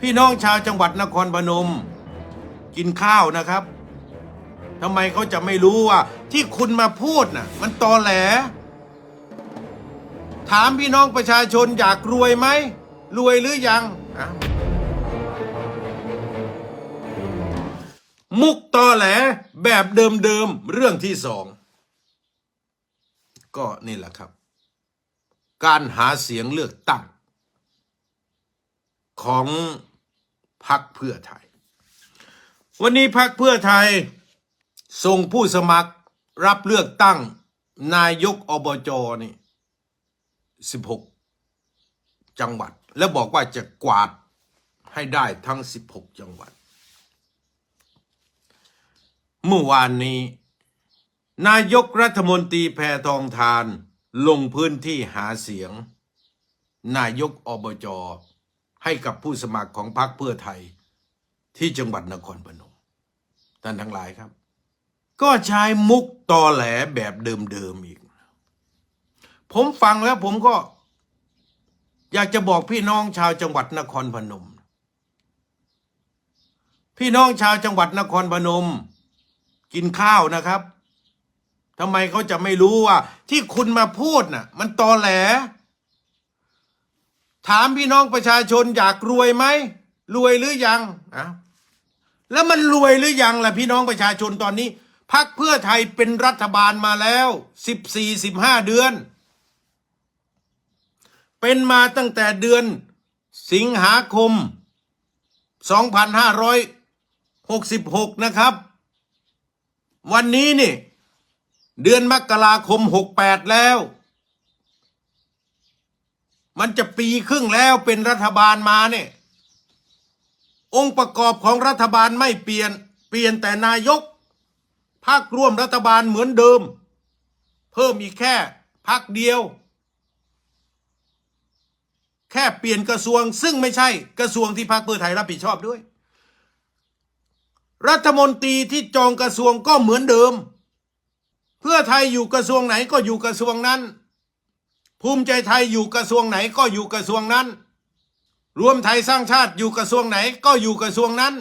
พี่น้องชาวจังหวัดนครพนม กินข้าวนะครับทำไมเขาจะไม่รู้ว่า ที่คุณมาพูดน่ะ มันตอแหล ถามพี่น้องประชาชนอยากรวยไหม รวยหรือยังมุกตอแหลแบบเดิมๆเรื่องที่สอง ก็นี่แหละครับ การหาเสียงเลือกตั้งของ พรรคเพื่อไทย วันนี้พรรคเพื่อไทย ส่งผู้สมัครรับเลือกตั้งนายกอบจนี่16จังหวัด แล้วบอกว่าจะกวาดให้ได้ทั้ง 16 จังหวัด เมื่อวานนี้ นายกรัฐมนตรีแพทองทานลงพื้นที่หาเสียง นายกอบจ ให้กับผู้สมัครของพรรคเพื่อไทยที่จังหวัดนครพนมท่านทั้งหลายครับ ก็ใช้มุกตอแหลแบบเดิมๆอีก ผมฟังแล้วผมก็ อยากจะบอกพี่น้องชาวจังหวัดนครพนม พี่น้องชาวจังหวัดนครพนม กินข้าวนะครับทำไมเขาจะไม่รู้ว่า ที่คุณมาพูดน่ะ มันตอแหล ถามพี่น้องประชาชนอยากรวยไหมรวยหรือยังอะแล้วมันรวยหรือยังล่ะพี่น้องประชาชนตอนนี้พักเพื่อไทยเป็นรัฐบาลมาแล้วสิบสี่สิบห้าเดือน เป็นมาตั้งแต่เดือนสิงหาคม 2566 นะครับ วันนี้นี่ เดือนมกราคม 68 แล้ว มันจะปีครึ่งแล้วเป็นรัฐบาลมาเนี่ย องค์ประกอบของรัฐบาลไม่เปลี่ยน เปลี่ยนแต่นายกพรรคร่วมรัฐบาลเหมือนเดิม เพิ่มอีกแค่พรรคเดียว แค่เปลี่ยนกระทรวงซึ่งไม่ใช่กระทรวงที่พรรคเพื่อไทยรับผิดชอบด้วย รัฐมนตรีที่จองกระทรวงก็เหมือนเดิม เพื่อไทยอยู่กระทรวงไหนก็อยู่กระทรวงนั้น ภูมิใจไทยอยู่กระทรวงไหนก็อยู่กระทรวงนั้น รวมไทยสร้างชาติอยู่กระทรวงไหนก็อยู่กระทรวงนั้น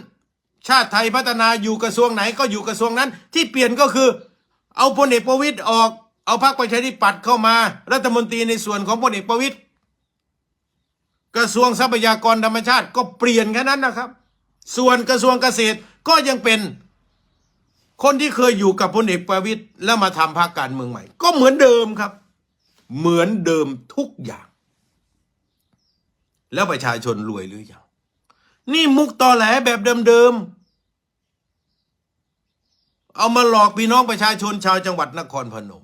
ชาติไทยพัฒนาอยู่กระทรวงไหนก็อยู่กระทรวงนั้น ที่เปลี่ยนก็คือ เอาพลเอกประวิตยออกเอาพรรคประชาธิปัตย์เข้ามา รัฐมนตรีในส่วนของพลเอกประวิตยกระทรวงทรัพยากรธรรมชาติก็เปลี่ยนแค่นั้นนะครับ ส่วนกระทรวงเกษตรก็ยังเป็นคนที่เคยอยู่กับพลเอกประวิตยแล้วมาทำพรรคการเมืองใหม่ ก็เหมือนเดิมครับ เหมือนเดิมทุกอย่าง แล้วประชาชนรวยหรือยัง นี่มุกตอแหลแบบเดิมๆ เอามาหลอกพี่น้องประชาชนชาวจังหวัดนครพนม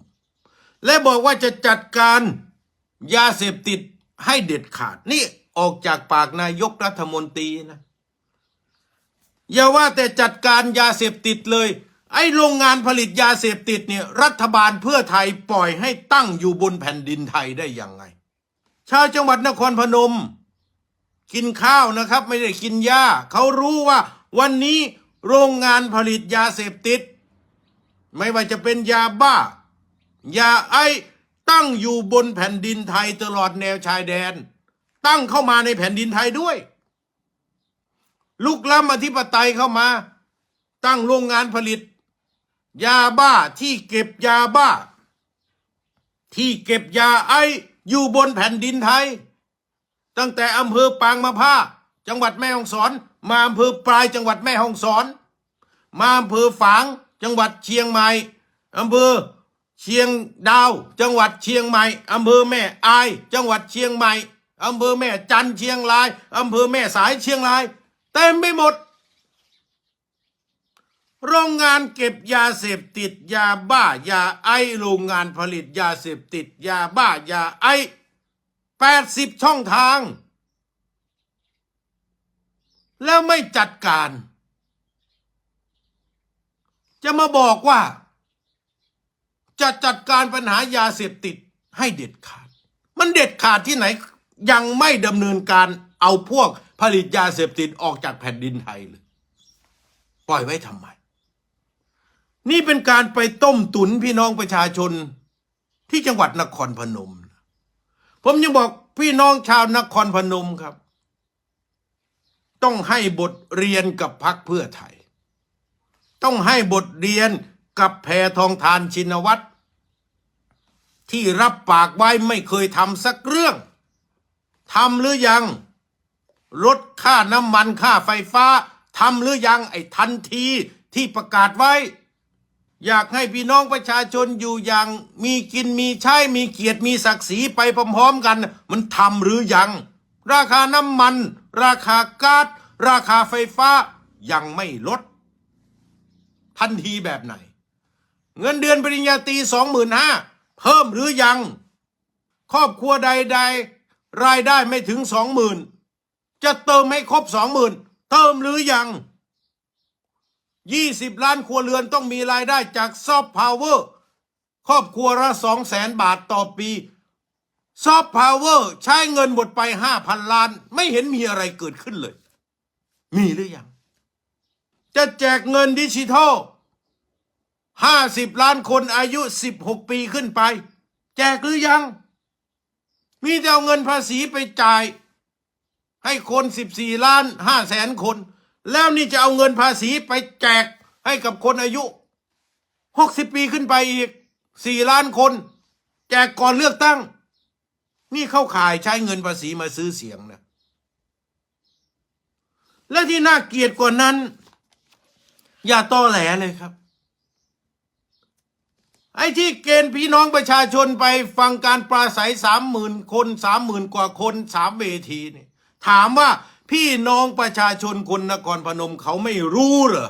และบอกว่าจะจัดการยาเสพติดให้เด็ดขาด นี่ออกจากปากนายกรัฐมนตรีนะ อย่าว่าแต่จัดการยาเสพติดเลย ไอ้โรงงานผลิตยาเสพติดเนี่ยรัฐบาลเพื่อไทยปล่อยให้ตั้งอยู่บนแผ่นดินไทยได้ยังไง ชาวจังหวัดนครพนม กินข้าวนะครับ ไม่ได้กินหญ้าเขารู้ว่า วันนี้โรงงานผลิตยาเสพติด ไม่ว่าจะเป็นยาบ้า ยาไอตั้งอยู่บนแผ่นดินไทยตลอดแนวชายแดน ตั้งเข้ามาในแผ่นดินไทยด้วย ลุกล้ำอธิปไตยเข้ามา ตั้งโรงงานผลิต ยาบ้าที่เก็บยาบ้า ที่เก็บยาไออยู่บนแผ่นดินไทย ตั้งแต่อำเภอปางมะผ้า จังหวัดแม่ฮ่องสอน มาอำเภอปลายจังหวัดแม่ฮ่องสอน มาอำเภอฝางจังหวัดเชียงใหม่อำเภอเชียงดาว จังหวัดเชียงใหม่อำเภอแม่อาย จังหวัดเชียงใหม่อำเภอแม่จันเชียงรายอำเภอแม่สายเชียงรายเต็มไปหมด โรงงานเก็บยาเสพติดยาบ้ายาไอโรงงานผลิตยาเสพติดยาบ้ายาไอแปดสิบช่องทาง แล้วไม่จัดการ จะมาบอกว่า จะจัดการปัญหายาเสพติดให้เด็ดขาด มันเด็ดขาดที่ไหนยังไม่ดำเนินการเอาพวกผลิตยาเสพติดออกจากแผ่นดินไทยเลย ปล่อยไว้ทำไม นี่เป็นการไปต้มตุนพี่น้องประชาชนที่จังหวัดนครพนม ผมยังบอกพี่น้องชาวนครพนมครับ ต้องให้บทเรียนกับพักเพื่อไทย ต้องให้บทเรียนกับแพทองทานชินวัตรที่รับปากไว้ไม่เคยทำสักเรื่องทำหรือยังลดค่าน้ำมันค่าไฟฟ้าทำหรือยังไอ้ทันทีที่ประกาศไว้ อยากให้พี่น้องประชาชนอยู่อย่างมีกินมีใช้มีเกียรติมีศักดิ์ศรีไปพร้อมๆกัน มันทำหรือยัง ราคาน้ำมัน ราคาก๊าซราคาไฟฟ้ายังไม่ลด ทันทีแบบไหน เงินเดือนปริญญาตรีสองหมื่นห้าเพิ่มหรือยัง ครอบครัวใด ๆ รายได้ไม่ถึงสองหมื่นจะเติมให้ครบสองหมื่นเติมหรือยัง ยี่สิบล้านครัวเรือนต้องมีรายได้จากซอฟต์พาวเวอร์ครอบครัวละสองแสนบาทต่อปีซอฟต์พาวเวอร์ใช้เงินหมดไปห้าพันล้าน ไม่เห็นมีอะไรเกิดขึ้นเลย มีหรือยัง จะแจกเงินดิจิทัลห้าสิบล้านคนอายุสิบหกปีขึ้นไป แจกหรือยัง มีแต่เอาเงินภาษีไปจ่าย ให้คนสิบสี่ล้านห้าแสนคน แล้วนี่จะเอาเงินภาษีไปแจกให้กับคนอายุหกสิบปีขึ้นไปอีกสี่ล้านคน แจกก่อนเลือกตั้ง นี่เข้าข่ายใช้เงินภาษีมาซื้อเสียงนะและที่น่าเกลียดกว่านั้น อย่าต้อแหลเลยครับ ไอ้ที่เกณฑ์พี่น้องประชาชนไปฟังการปราศัยสามหมื่นคนสามหมื่นกว่าคนสามเวทีเนี่ยถามว่า พี่น้องประชาชนคนนครพนมเขาไม่รู้เหรอ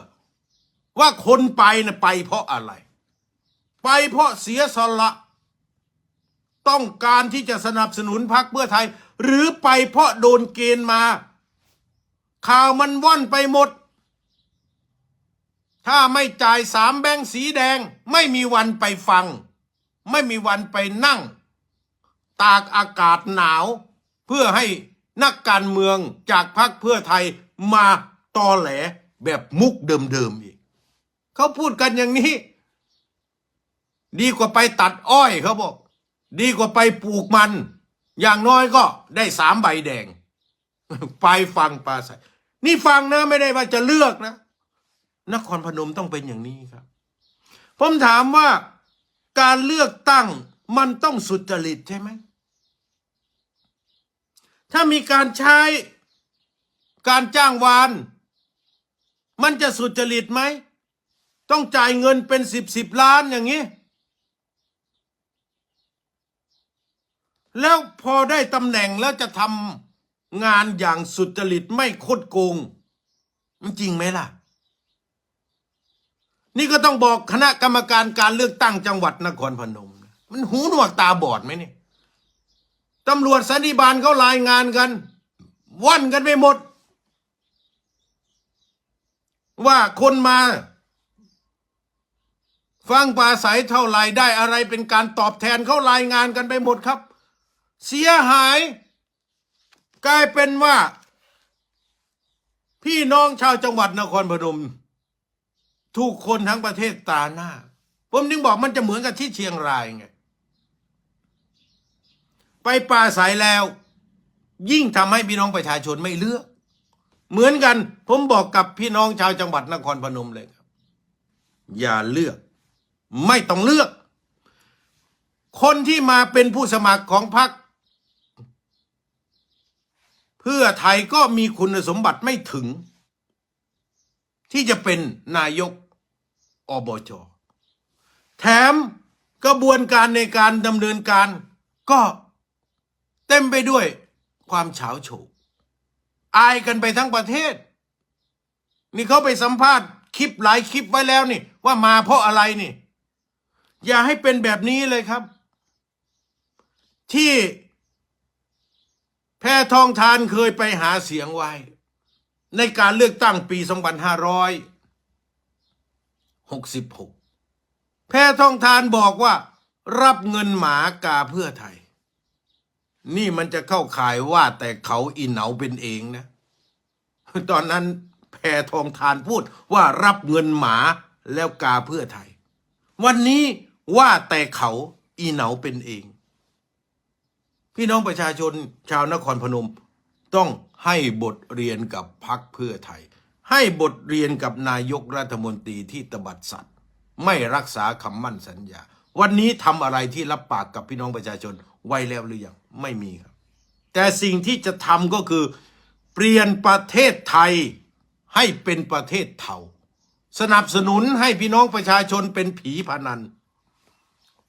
ว่าคนไปนะ่ะไปเพราะอะไร ไปเพราะเสียสละ ต้องการที่จะสนับสนุนพรรคเพื่อไทย หรือไปเพราะโดนเกณฑ์มา ข่าวมันว่อนไปหมด ถ้าไม่จ่ายสามแบงค์สีแดง ไม่มีวันไปฟัง ไม่มีวันไปนั่ง ตากอากาศหนาวเพื่อให้ นักการเมืองจากพรรคเพื่อไทยมาตอแหลแบบมุกเดิมๆอีกเขาพูดกันอย่างนี้ ดีกว่าไปตัดอ้อยเขาบอก ดีกว่าไปปลูกมัน อย่างน้อยก็ได้สามใบแดง ไปฟังปลาใสนี่ฟังนะไม่ได้ว่าจะเลือกนะนครพนมต้องเป็นอย่างนี้ครับ ผมถามว่าการเลือกตั้งมันต้องสุจริตใช่ไหม ถ้ามีการใช้การจ้างวาน มันจะสุจริตไหม ต้องจ่ายเงินเป็นสิบสิบล้านอย่างนี้ แล้วพอได้ตำแหน่งแล้วจะทำงานอย่างสุจริตไม่คดโกง มันจริงไหมล่ะ นี่ก็ต้องบอกคณะกรรมการการเลือกตั้งจังหวัดนครพนม มันหูหนวกตาบอดไหมเนี่ย ตำรวจสันติบาลเขารายงานกัน ว่อนกันไปหมด ว่าคนมา ฟังปราศัยเท่าไหรได้อะไรเป็นการตอบแทนเขารายงานกันไปหมดครับ เสียหาย กลายเป็นว่า พี่น้องชาวจังหวัดนครพนมทุกคนทั้งประเทศตาหน้า ผมถึงบอกมันจะเหมือนกับที่เชียงรายไง ไปปราศัยแล้ว ยิ่งทำให้พี่น้องประชาชนไม่เลือก เหมือนกัน ผมบอกกับพี่น้องชาวจังหวัดนครพนมเลยครับ อย่าเลือก ไม่ต้องเลือก คนที่มาเป็นผู้สมัครของพรรคเพื่อไทยก็มีคุณสมบัติไม่ถึง ที่จะเป็นนายกอบจแถมกระบวนการในการดำเนินการก็ เต็มไปด้วยความเฉาโฉกอายกันไปทั้งประเทศ นี่เขาไปสัมภาษณ์คลิปหลายคลิปไว้แล้วนี่ ว่ามาเพราะอะไรนี่ อย่าให้เป็นแบบนี้เลยครับ ที่แพทองทานเคยไปหาเสียงไว้ ในการเลือกตั้งปี 2566 แพทองทานบอกว่า รับเงินหมากาเพื่อไทย นี่มันจะเข้าข่ายว่าแต่เขาอินเหนาเป็นเองนะ ตอนนั้นแพทองทานพูดว่ารับเงินหมาแล้วกาเพื่อไทย วันนี้ว่าแต่เขาอีเหนาเป็นเอง พี่น้องประชาชนชาวนครพนม ต้องให้บทเรียนกับพักเพื่อไทย ให้บทเรียนกับนายกรัฐมนตรีที่ตบัดสัตว์ ไม่รักษาคำมั่นสัญญา วันนี้ทำอะไรที่รับปากกับพี่น้องประชาชนไว้แล้วหรือยัง ไม่มีครับ แต่สิ่งที่จะทำก็คือ เปลี่ยนประเทศไทยให้เป็นประเทศเทาสนับสนุนให้พี่น้องประชาชนเป็นผีพนัน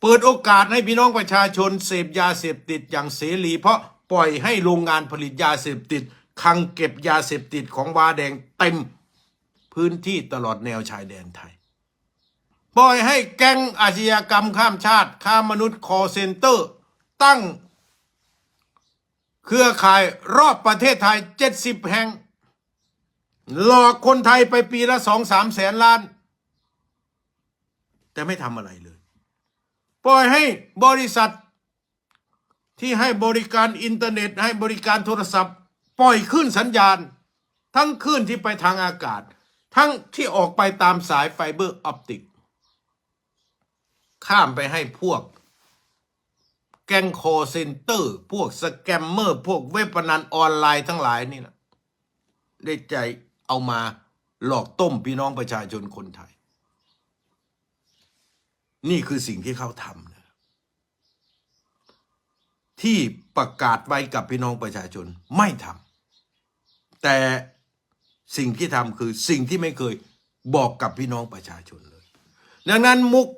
เปิดโอกาสให้พี่น้องประชาชนเสพยาเสพติดอย่างเสรี เพราะปล่อยให้โรงงานผลิตยาเสพติดคังเก็บยาเสพติดของวาแดงเต็มพื้นที่ตลอดแนวชายแดนไทย ปล่อยให้แก๊งอาชญากรรมข้ามชาติ ค้ามนุษย์คอเซนเตอร์ ตั้ง เครือข่ายรอบประเทศไทย 70 แห่ง หลอกคนไทยไปปีละสองสามแสนล้าน แต่ไม่ทำอะไรเลย ปล่อยให้บริษัท ที่ให้บริการอินเทอร์เน็ต ให้บริการโทรศัพท์ ปล่อยขึ้นสัญญาณ ทั้งขึ้นที่ไปทางอากาศ ทั้งที่ออกไปตามสายไฟเบอร์ออปติก ข้ามไปให้พวก แก๊งคอเซนเตอร์ พวกสแกมเมอร์ พวกเว็บพนันออนไลน์ทั้งหลายนี่แหละได้ใจเอามาหลอกต้มพี่น้องประชาชนคนไทย นี่คือสิ่งที่เขาทำนะที่ประกาศไว้กับพี่น้องประชาชนไม่ทำแต่สิ่งที่ทำคือสิ่งที่ไม่เคยบอกกับพี่น้องประชาชนเลย ดังนั้นมุก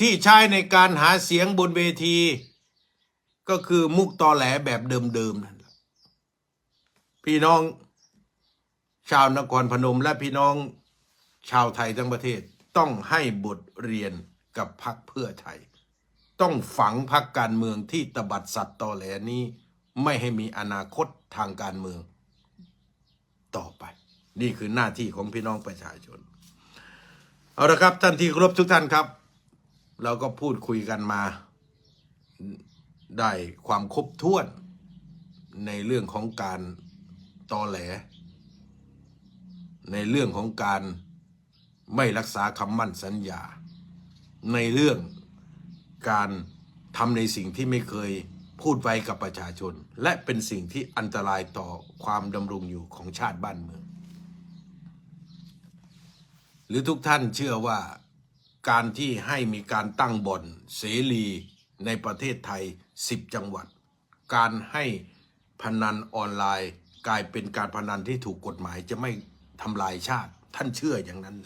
ที่ใช้ในการหาเสียงบนเวที ก็คือมุกตอแหลแบบเดิมๆนั่นแหละพี่น้องชาวนครพนมและพี่น้องชาวไทยทั้งประเทศต้องให้บทเรียนกับพักเพื่อไทย ต้องฝังพักการเมืองที่ตบัดสัตว์ตอแหลนี้ ไม่ให้มีอนาคตทางการเมือง ต่อไป นี่คือหน้าที่ของพี่น้องประชาชน เอาละครับท่านที่ครพทุกท่านครับ เราก็พูดคุยกันมา ได้ความครบถ้วน ในเรื่องของการตอแหล ในเรื่องของการไม่รักษาคำมั่นสัญญา ในเรื่องการทำในสิ่งที่ไม่เคยพูดไว้กับประชาชน และเป็นสิ่งที่อันตรายต่อความดำรงอยู่ของชาติบ้านเมือง หรือทุกท่านเชื่อว่า การที่ให้มีการตั้งบ่อนเสรีในประเทศไทย 10 จังหวัด การให้พนันออนไลน์ กลายเป็นการพนันที่ถูกกฎหมายจะไม่ทำลายชาติ ท่านเชื่ออย่างนั้น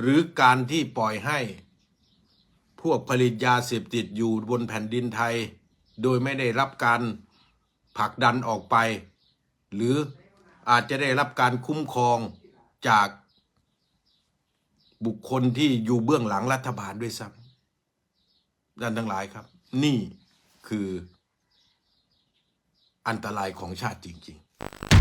หรือการที่ปล่อยให้พวกผลิตยาเสพติดอยู่บนแผ่นดินไทย โดยไม่ได้รับการผลักดันออกไป หรืออาจจะได้รับการคุ้มครองจาก บุคคลที่อยู่เบื้องหลังรัฐบาลด้วยซ้ำดันทั้งหลายครับ นี่คืออันตรายของชาติจริง ๆ